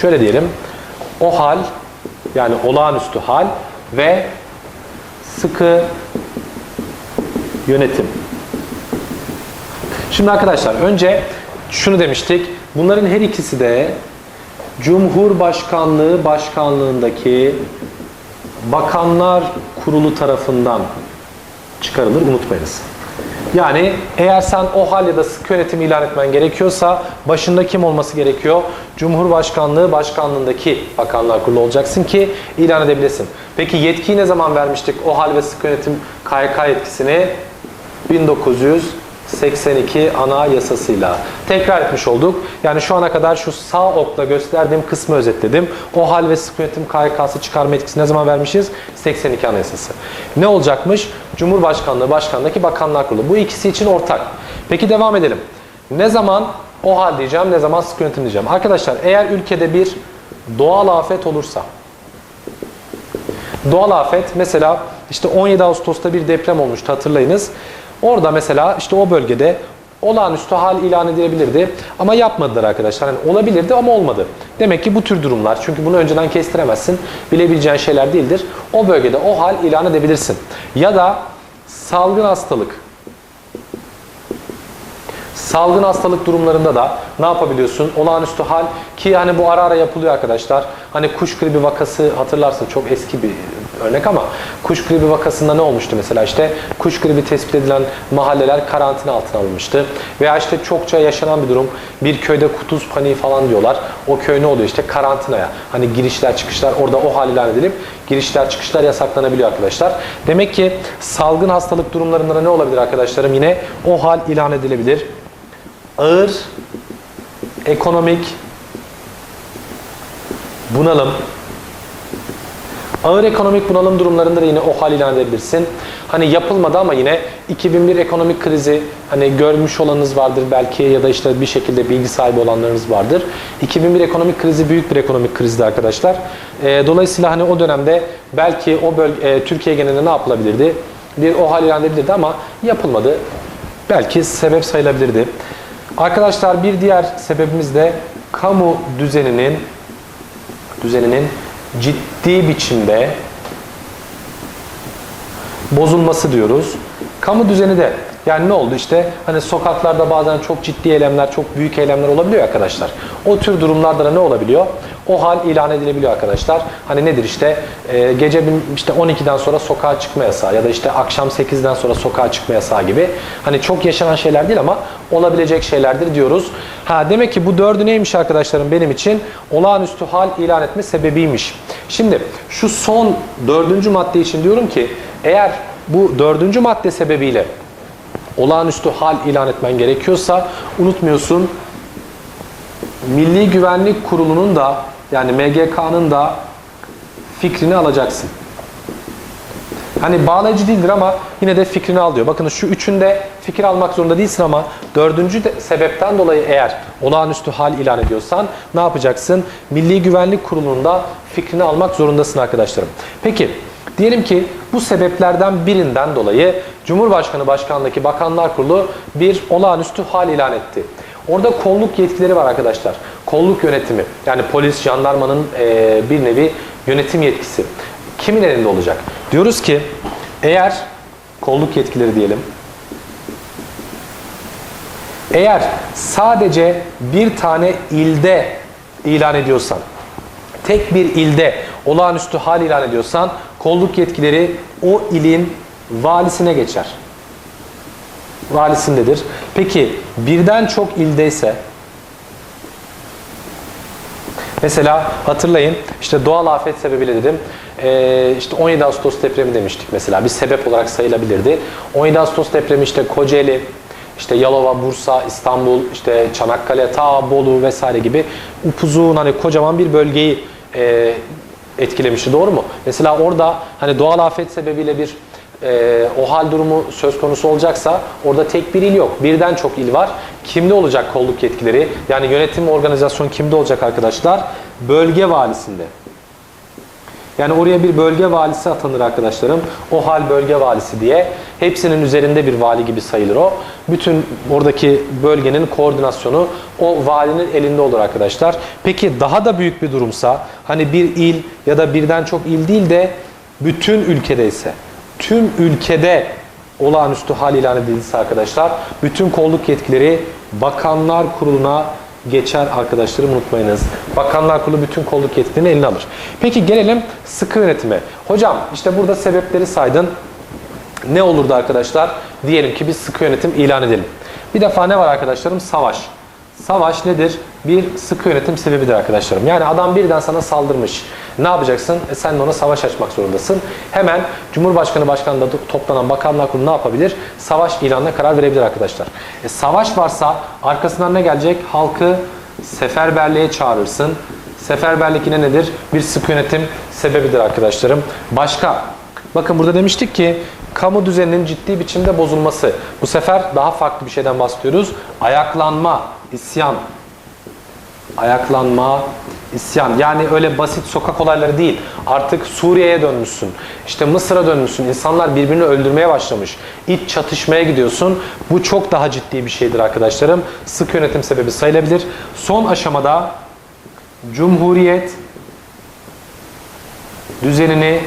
Şöyle diyelim. O hal yani olağanüstü hal ve sıkı yönetim. Şimdi arkadaşlar önce şunu demiştik. Bunların her ikisi de Cumhurbaşkanlığı başkanlığındaki Bakanlar Kurulu tarafından çıkarılır unutmayınız. Yani eğer sen o hal ya da sıkı yönetim ilan etmen gerekiyorsa başında kim olması gerekiyor? Cumhurbaşkanlığı başkanlığındaki bakanlar kurulu olacaksın ki ilan edebilesin. Peki yetkiyi ne zaman vermiştik o hal ve sıkı yönetim KYK yetkisini? 1982 ana yasasıyla. Tekrar etmiş olduk. Yani şu ana kadar şu sağ okla gösterdiğim kısmı özetledim. O hal ve sıkı yönetim KYK'sı çıkarma etkisi ne zaman vermişiz? 82 anayasası. Ne olacakmış? Cumhurbaşkanlığı başkanındaki bakanlar kurulu. Bu ikisi için ortak. Peki devam edelim. Ne zaman o hal diyeceğim, ne zaman sıkı yönetim diyeceğim. Arkadaşlar eğer ülkede bir doğal afet olursa, Doğal afet mesela işte 17 Ağustos'ta bir deprem olmuştu hatırlayınız. Orada mesela işte o bölgede olağanüstü hal ilan edilebilirdi ama yapmadılar arkadaşlar. Yani olabilirdi ama olmadı. Demek ki bu tür durumlar çünkü bunu önceden kestiremezsin. Bilebileceğin şeyler değildir. O bölgede o hal ilan edebilirsin. Ya da salgın hastalık Salgın hastalık durumlarında da ne yapabiliyorsun? Olağanüstü hal ki hani bu ara ara yapılıyor arkadaşlar. Hani kuş gribi vakası hatırlarsın çok eski bir örnek ama kuş gribi vakasında ne olmuştu mesela işte kuş gribi tespit edilen mahalleler karantina altına alınmıştı. Veya işte çokça yaşanan bir durum bir köyde kutuz paniği falan diyorlar. O köy ne oluyor işte karantinaya. Hani girişler çıkışlar orada o hal ilan edilip girişler çıkışlar yasaklanabiliyor arkadaşlar. Demek ki salgın hastalık durumlarında da ne olabilir arkadaşlarım? Yine o hal ilan edilebilir ağır ekonomik bunalım ağır ekonomik bunalım durumlarında da yine o hal ilan edebilirsin. Hani yapılmadı ama yine 2001 ekonomik krizi hani görmüş olanınız vardır belki ya da işte bir şekilde bilgi sahibi olanlarınız vardır. 2001 ekonomik krizi büyük bir ekonomik krizdi arkadaşlar. E, dolayısıyla hani o dönemde belki o bölge, e, Türkiye genelinde ne yapılabilirdi? Bir o hal ilan edilebilirdi ama yapılmadı. Belki sebep sayılabilirdi. Arkadaşlar bir diğer sebebimiz de kamu düzeninin düzeninin ciddi biçimde bozulması diyoruz. Kamu düzeni de yani ne oldu işte hani sokaklarda bazen çok ciddi eylemler, çok büyük eylemler olabiliyor arkadaşlar. O tür durumlarda da ne olabiliyor? O hal ilan edilebiliyor arkadaşlar. Hani nedir işte e, gece işte 12'den sonra sokağa çıkma yasağı ya da işte akşam 8'den sonra sokağa çıkma yasağı gibi. Hani çok yaşanan şeyler değil ama olabilecek şeylerdir diyoruz. Ha demek ki bu dördü neymiş arkadaşlarım benim için? Olağanüstü hal ilan etme sebebiymiş. Şimdi şu son dördüncü madde için diyorum ki eğer bu dördüncü madde sebebiyle olağanüstü hal ilan etmen gerekiyorsa unutmuyorsun Milli Güvenlik Kurulu'nun da yani MGK'nın da fikrini alacaksın. Hani bağlayıcı değildir ama yine de fikrini al diyor. Bakın şu üçünde fikir almak zorunda değilsin ama dördüncü de sebepten dolayı eğer olağanüstü hal ilan ediyorsan ne yapacaksın? Milli Güvenlik Kurulu'nun da fikrini almak zorundasın arkadaşlarım. Peki diyelim ki bu sebeplerden birinden dolayı Cumhurbaşkanı Başkanlığındaki Bakanlar Kurulu bir olağanüstü hal ilan etti. Orada kolluk yetkileri var arkadaşlar. Kolluk yönetimi yani polis, jandarmanın e, bir nevi yönetim yetkisi. Kimin elinde olacak? Diyoruz ki eğer kolluk yetkileri diyelim. Eğer sadece bir tane ilde ilan ediyorsan, tek bir ilde olağanüstü hal ilan ediyorsan kolluk yetkileri o ilin valisine geçer. Valisindedir. Peki birden çok ildeyse Mesela hatırlayın işte doğal afet sebebiyle dedim. İşte 17 Ağustos depremi demiştik mesela bir sebep olarak sayılabilirdi. 17 Ağustos depremi işte Kocaeli, işte Yalova, Bursa, İstanbul, işte Çanakkale, ta Bolu vesaire gibi upuzun hani kocaman bir bölgeyi e, etkilemişti doğru mu? Mesela orada hani doğal afet sebebiyle bir e, o hal durumu söz konusu olacaksa orada tek bir il yok. Birden çok il var. Kimde olacak kolluk yetkileri? Yani yönetim organizasyon kimde olacak arkadaşlar? Bölge valisinde. Yani oraya bir bölge valisi atanır arkadaşlarım. O hal bölge valisi diye. Hepsinin üzerinde bir vali gibi sayılır o. Bütün oradaki bölgenin koordinasyonu o valinin elinde olur arkadaşlar. Peki daha da büyük bir durumsa hani bir il ya da birden çok il değil de bütün ülkede ise tüm ülkede olağanüstü hal ilan edildiyse arkadaşlar bütün kolluk yetkileri Bakanlar Kurulu'na geçer arkadaşlarım unutmayınız. Bakanlar Kurulu bütün kolluk yetkilerini eline alır. Peki gelelim sıkı yönetime. Hocam işte burada sebepleri saydın. Ne olurdu arkadaşlar? Diyelim ki biz sıkı yönetim ilan edelim. Bir defa ne var arkadaşlarım? Savaş. Savaş nedir? Bir sıkı yönetim sebebidir arkadaşlarım. Yani adam birden sana saldırmış. Ne yapacaksın? E sen de ona savaş açmak zorundasın. Hemen Cumhurbaşkanı Başkanı'nda toplanan Bakanlar Kurulu ne yapabilir? Savaş ilanına karar verebilir arkadaşlar. E savaş varsa arkasından ne gelecek? Halkı seferberliğe çağırırsın. Seferberlik yine nedir? Bir sıkı yönetim sebebidir arkadaşlarım. Başka? Bakın burada demiştik ki kamu düzeninin ciddi biçimde bozulması. Bu sefer daha farklı bir şeyden bahsediyoruz. Ayaklanma, isyan. Ayaklanma, isyan. Yani öyle basit sokak olayları değil. Artık Suriye'ye dönmüşsün. İşte Mısır'a dönmüşsün. İnsanlar birbirini öldürmeye başlamış. İç çatışmaya gidiyorsun. Bu çok daha ciddi bir şeydir arkadaşlarım. Sık yönetim sebebi sayılabilir. Son aşamada Cumhuriyet düzenini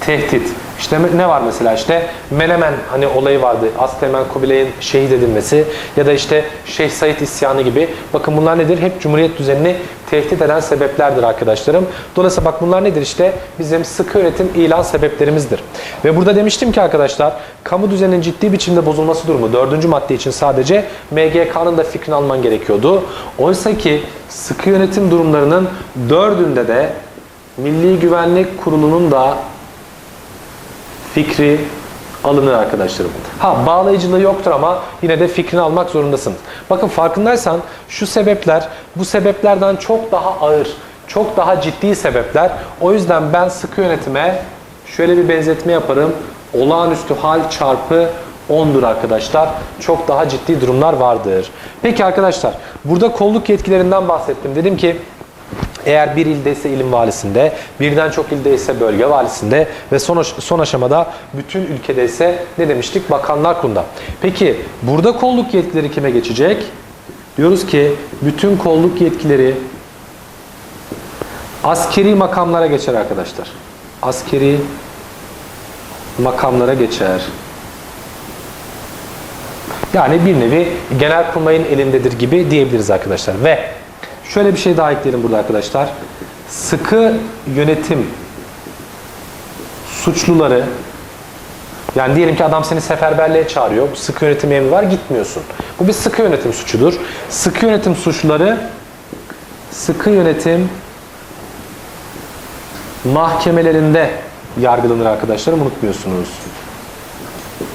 tehdit. İşte ne var mesela işte Menemen hani olayı vardı. Asteğmen Kubilay'ın şehit edilmesi ya da işte Şeyh Said isyanı gibi. Bakın bunlar nedir? Hep Cumhuriyet düzenini tehdit eden sebeplerdir arkadaşlarım. Dolayısıyla bak bunlar nedir? İşte bizim sıkı yönetim ilan sebeplerimizdir. Ve burada demiştim ki arkadaşlar kamu düzeninin ciddi biçimde bozulması durumu dördüncü madde için sadece MGK'nın da fikrini alman gerekiyordu. Oysa ki sıkı yönetim durumlarının dördünde de Milli Güvenlik Kurulu'nun da fikri alınır arkadaşlarım. Ha bağlayıcılığı yoktur ama yine de fikrini almak zorundasın. Bakın farkındaysan şu sebepler bu sebeplerden çok daha ağır, çok daha ciddi sebepler. O yüzden ben sıkı yönetime şöyle bir benzetme yaparım. Olağanüstü hal çarpı 10'dur arkadaşlar. Çok daha ciddi durumlar vardır. Peki arkadaşlar burada kolluk yetkilerinden bahsettim. Dedim ki eğer bir ilde ise ilim valisinde, birden çok ilde ise bölge valisinde ve son, son aşamada bütün ülkede ise ne demiştik? Bakanlar kurulunda. Peki burada kolluk yetkileri kime geçecek? Diyoruz ki bütün kolluk yetkileri askeri makamlara geçer arkadaşlar. Askeri makamlara geçer. Yani bir nevi genelkurmayın elindedir gibi diyebiliriz arkadaşlar. Ve Şöyle bir şey daha ekleyelim burada arkadaşlar. Sıkı yönetim suçluları yani diyelim ki adam seni seferberliğe çağırıyor. Sıkı yönetim emri var gitmiyorsun. Bu bir sıkı yönetim suçudur. Sıkı yönetim suçluları sıkı yönetim mahkemelerinde yargılanır arkadaşlar. Unutmuyorsunuz.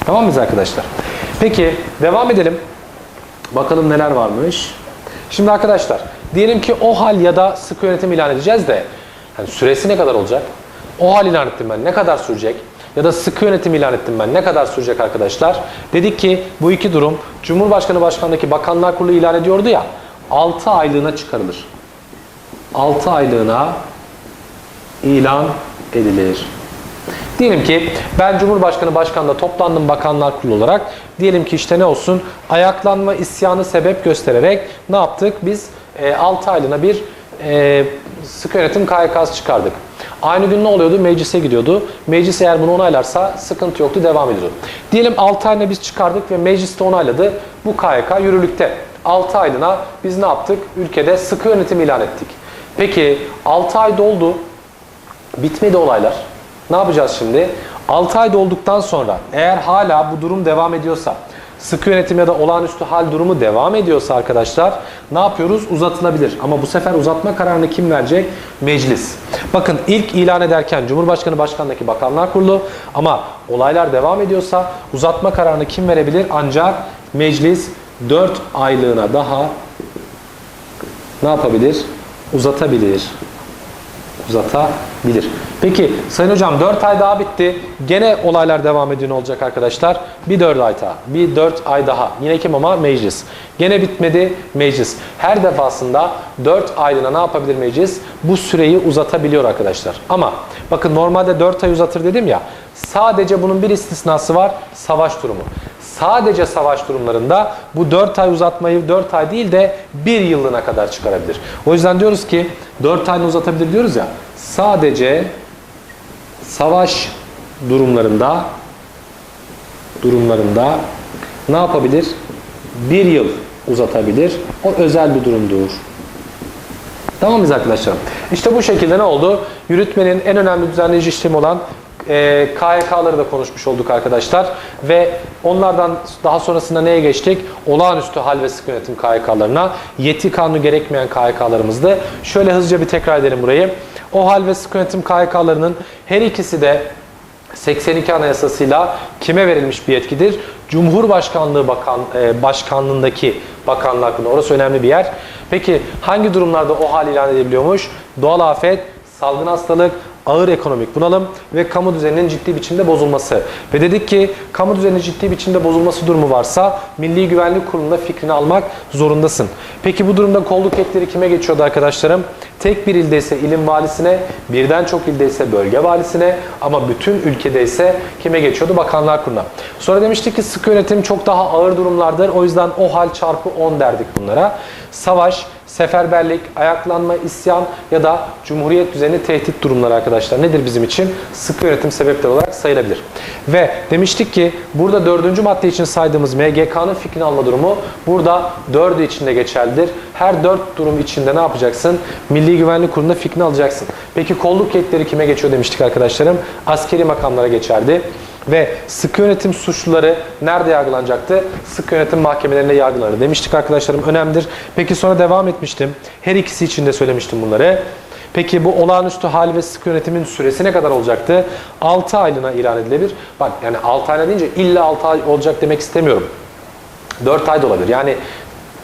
Tamam mıyız arkadaşlar? Peki devam edelim. Bakalım neler varmış. Şimdi arkadaşlar diyelim ki o hal ya da sıkı yönetim ilan edeceğiz de yani süresi ne kadar olacak? O hal ilan ettim ben ne kadar sürecek? Ya da sıkı yönetim ilan ettim ben ne kadar sürecek arkadaşlar? Dedik ki bu iki durum Cumhurbaşkanı Başkanı'ndaki Bakanlar Kurulu ilan ediyordu ya 6 aylığına çıkarılır. 6 aylığına ilan edilir. Diyelim ki ben Cumhurbaşkanı Başkanı'nda toplandım Bakanlar Kurulu olarak. Diyelim ki işte ne olsun? Ayaklanma isyanı sebep göstererek ne yaptık? Biz e, 6 aylığına bir e, sıkı yönetim KYK'sı çıkardık. Aynı gün ne oluyordu? Meclise gidiyordu. Meclis eğer bunu onaylarsa sıkıntı yoktu, devam ediyordu. Diyelim 6 aylığına biz çıkardık ve mecliste onayladı. Bu KYK yürürlükte. 6 aylığına biz ne yaptık? Ülkede sıkı yönetim ilan ettik. Peki 6 ay doldu. Bitmedi olaylar. Ne yapacağız şimdi? 6 ay dolduktan sonra eğer hala bu durum devam ediyorsa, sıkı yönetim ya da olağanüstü hal durumu devam ediyorsa arkadaşlar ne yapıyoruz? Uzatılabilir. Ama bu sefer uzatma kararını kim verecek? Meclis. Bakın ilk ilan ederken Cumhurbaşkanı Başkanı'ndaki Bakanlar Kurulu ama olaylar devam ediyorsa uzatma kararını kim verebilir? Ancak meclis 4 aylığına daha ne yapabilir? Uzatabilir. Uzatabilir. Peki Sayın Hocam 4 ay daha bitti. Gene olaylar devam ediyor olacak arkadaşlar? Bir 4 ay daha. Bir 4 ay daha. Yine kim ama? Meclis. Gene bitmedi meclis. Her defasında 4 aylığına ne yapabilir meclis? Bu süreyi uzatabiliyor arkadaşlar. Ama bakın normalde 4 ay uzatır dedim ya. Sadece bunun bir istisnası var. Savaş durumu. Sadece savaş durumlarında bu 4 ay uzatmayı 4 ay değil de 1 yıllığına kadar çıkarabilir. O yüzden diyoruz ki 4 ayını uzatabilir diyoruz ya. Sadece savaş durumlarında durumlarında ne yapabilir? Bir yıl uzatabilir. O özel bir durumdur. Tamam mıyız arkadaşlar? İşte bu şekilde ne oldu? Yürütmenin en önemli düzenleyici işlemi olan e, KYK'ları da konuşmuş olduk arkadaşlar. Ve onlardan daha sonrasında neye geçtik? Olağanüstü hal ve sıkı yönetim KYK'larına. Yeti kanunu gerekmeyen KYK'larımızdı. Şöyle hızlıca bir tekrar edelim burayı. O hal ve sıkı yönetim KYK'larının her ikisi de 82 Anayasasıyla kime verilmiş bir yetkidir? Cumhurbaşkanlığı Bakan e, Başkanlığındaki bakanlığı hakkında. Orası önemli bir yer. Peki hangi durumlarda o hal ilan edebiliyormuş? Doğal afet, salgın hastalık, ağır ekonomik bunalım ve kamu düzeninin ciddi biçimde bozulması. Ve dedik ki kamu düzeninin ciddi biçimde bozulması durumu varsa Milli Güvenlik Kurulu'nda fikrini almak zorundasın. Peki bu durumda kolluk yetkileri kime geçiyordu arkadaşlarım? Tek bir ilde ise ilim valisine, birden çok ilde ise bölge valisine ama bütün ülkede ise kime geçiyordu? Bakanlar Kurulu'na. Sonra demiştik ki sıkı yönetim çok daha ağır durumlardır. O yüzden o hal çarpı 10 derdik bunlara. Savaş, seferberlik, ayaklanma, isyan ya da cumhuriyet düzeni tehdit durumları arkadaşlar nedir bizim için? Sıkı yönetim sebepleri olarak sayılabilir. Ve demiştik ki burada dördüncü madde için saydığımız MGK'nın fikrini alma durumu burada dördü içinde geçerlidir. Her dört durum içinde ne yapacaksın? Milli Güvenlik Kurulu'nda fikrini alacaksın. Peki kolluk yetkileri kime geçiyor demiştik arkadaşlarım? Askeri makamlara geçerdi. Ve sıkı yönetim suçluları nerede yargılanacaktı? Sıkı yönetim mahkemelerinde yargılanır demiştik arkadaşlarım. Önemlidir. Peki sonra devam etmiştim. Her ikisi için de söylemiştim bunları. Peki bu olağanüstü hal ve sıkı yönetimin süresi ne kadar olacaktı? 6 aylığına ilan edilebilir. Bak yani 6 ayına deyince illa 6 ay olacak demek istemiyorum. 4 ay da olabilir. Yani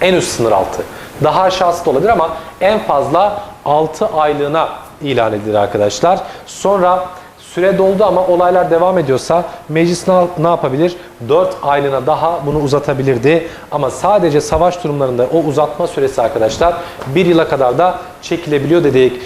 en üst sınır 6. Daha aşağısı da olabilir ama en fazla 6 aylığına ilan edilir arkadaşlar. Sonra süre doldu ama olaylar devam ediyorsa meclis ne, yapabilir? 4 aylığına daha bunu uzatabilirdi. Ama sadece savaş durumlarında o uzatma süresi arkadaşlar 1 yıla kadar da çekilebiliyor dedik.